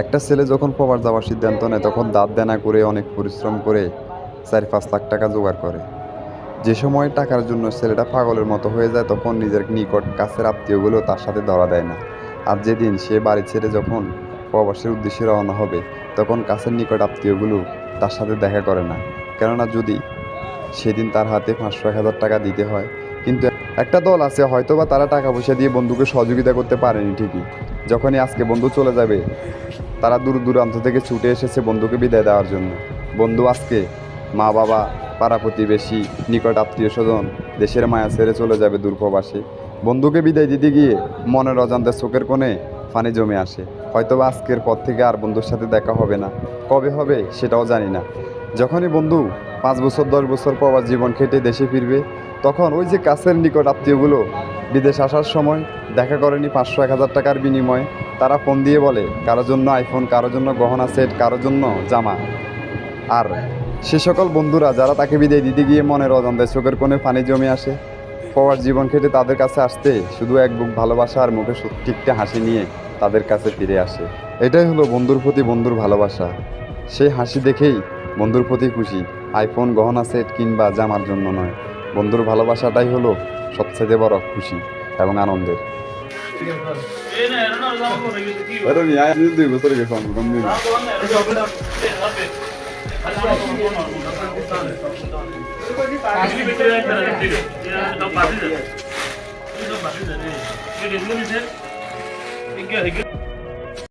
একটা ছেলে যখন প্রবাস যাওয়ার সিদ্ধান্ত নেয়, তখন দাঁত দেনা করে, অনেক পরিশ্রম করে চার পাঁচ লাখ টাকা জোগাড় করে। যে সময় টাকার জন্য ছেলেটা পাগলের মতো হয়ে যায়, তখন নিজের নিকট কাছের আত্মীয়গুলো তার সাথে ধরা দেয় না। আর যেদিন সে বাড়ি ছেড়ে যখন প্রবাসের উদ্দেশ্যে রওনা হবে, তখন কাছের নিকট আত্মীয়গুলো তার সাথে দেখা করে না। কেননা যদি সেদিন তার হাতে পাঁচশো এক হাজার টাকা দিতে হয় কিন্তু একটা দল আছে হয়তো বা তারা টাকা পয়সা দিয়ে বন্ধুকে সহযোগিতা করতে পারেনি ঠিকই। যখনই আজকে বন্ধু চলে যাবে, তারা দূর দূরান্ত থেকে ছুটে এসেছে বন্ধুকে বিদায় দেওয়ার জন্য। বন্ধু আজকে মা বাবা, পাড়া প্রতিবেশী, নিকট আত্মীয় স্বজন, দেশের মায়া ছেড়ে চলে যাবে দূরপ্রবাসে। বন্ধুকে বিদায় দিতে গিয়ে মনের অজান্তে চোখের কোণে পানি জমে আসে। হয়তো আজকের পর থেকে আর বন্ধুর সাথে দেখা হবে না। কবে হবে সেটাও জানি না। যখনই বন্ধু পাঁচ বছর, দশ বছর প্রবাস জীবন খেটে দেশে ফিরবে তখন ওই যে কাছের নিকট আত্মীয়গুলো বিদেশ আসার সময় দেখা করেনি পাঁচশো, এক হাজার টাকার বিনিময়ে। তারা ফোন দিয়ে বলে, কারও জন্য আইফোন, কারও জন্য গহনা সেট কারোর জন্য জামা। আর সে সকল বন্ধুরা যারা তাকে বিদায় দিতে গিয়ে মনের অজান্তে চোখের কোণে পানি জমে আসে প্রবাস জীবন খেটে তাদের কাছে আসতে শুধু এক বুক ভালোবাসা আর মুখে টিকতে হাসি নিয়ে তাদের কাছে ফিরে আসে। এটাই হলো বন্ধুর প্রতি বন্ধুর ভালোবাসা। সেই হাসি দেখেই বন্ধুর প্রতি খুশি। আইফোন, গহনা, সেট কিংবা জামার জন্য নয়। বন্ধুর ভালোবাসাটাই হলো সবচেয়ে বড় খুশি এবং আনন্দের এই না